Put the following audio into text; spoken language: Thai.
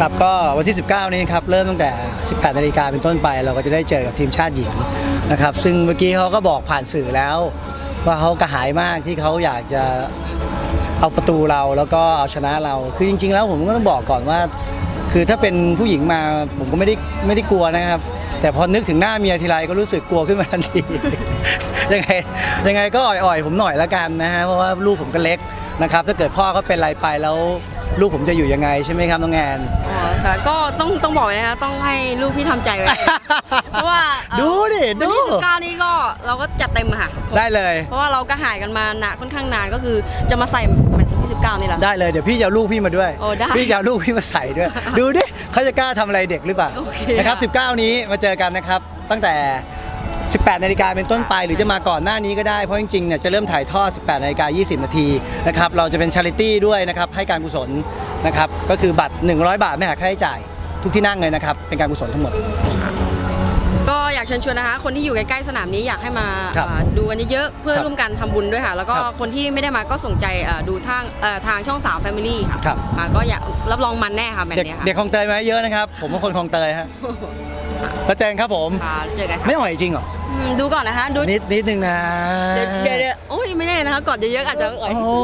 ครับก็วันที่ 19 นี้ครับเริ่มตั้งแต่ 18 นาฬิกาเป็นต้นไป เราก็จะได้เจอกับทีมชาติหญิงนะครับซึ่งเมื่อกี้เขาก็บอกผ่านสื่อแล้ว ว่าเขากระหายมากที่เขาอยากจะเอาประตูเราแล้วก็เอาชนะเรา คือจริง ๆ แล้วผมก็ต้องบอกก่อนว่า คือถ้าเป็นผู้หญิงมาผมก็ไม่ได้ไม่ได้กลัวนะครับ แต่พอนึกถึงหน้าเมียทีไรก็รู้สึกกลัวขึ้นมาทันทียังไงยังไงก็อ่อยๆ ผมหน่อยละกันนะฮะเพราะว่าลูกผมก็เล็กนะครับถ้าเกิดพ่อเขาเป็นอะไรไปแล้ว ลูกผมจะอยู่ยังไงใช่ไหมครับน้องแอนอ๋อค่ะก็ต้องต้องบอกเลยนะคะต้องให้ลูกพี่ทำใจไว้ เพราะว่าเอ่อดูดิวันดูที่สิบเก้านี่ก็เราก็จัดเต็มอะค่ะได้เลย เพราะว่าเราก็หายกันมานะค่อนข้างนานก็คือจะมาใส่แมตช์ที่สิบเก้านี่แหละ ได้เลยเดี๋ยวพี่จะเอาลูกพี่มาด้วย โอ้ได้พี่จะเอาลูกพี่มาใส่ด้วย ดูดิเขาจะกล้าทำอะไรเด็กหรือเปล่าโอเคนะครับค่ะ19 นี้มาเจอกันนะครับ ตั้งแต่ 18นาฬิกาเป็นต้นไป หรือจะมาก่อนหน้านี้ก็ได้ เพราะจริงๆเนี่ยจะเริ่มถ่ายทอด 18นาฬิกา20 นาทีนะครับเราจะเป็นชาริตี้ด้วยนะครับให้การกุศลนะครับก็คือบัตร 100 บาทไม่หักค่าใช้จ่ายทุกที่นั่งเลยนะครับเป็นการกุศลทั้งหมดากเชิญชวนนะคะ คนที่อยู่ใกล้ๆสนามนี้อยากให้มาครับอ่าดูกันเยอะๆเพื่อครับร่วมกันทำบุญด้วยค่ะ แล้วก็ครับคนที่ไม่ได้มาก็สนใจอ่าดูทางเอ่อทางช่องสาวแฟมิลี่ค่ะครับอ่าก็อยากรับรองมันแน่ค่ะแมตช์เด็กเนี้ยค่ะเด็กคลองเตยมาเยอะนะครับ ผมเป็นคนคลองเตยฮะแล้วเจนครับผม ค่ะเจอกันค่ะไม่อ่อยจริงเหรอ อืมดูก่อนนะคะดูนิดนิดนึงนะเดี๋ยวเดี๋ยวเดี๋ยวโอ้ยไม่แน่นะคะก่อนเยอะๆอาจจะเอ่ยโอ้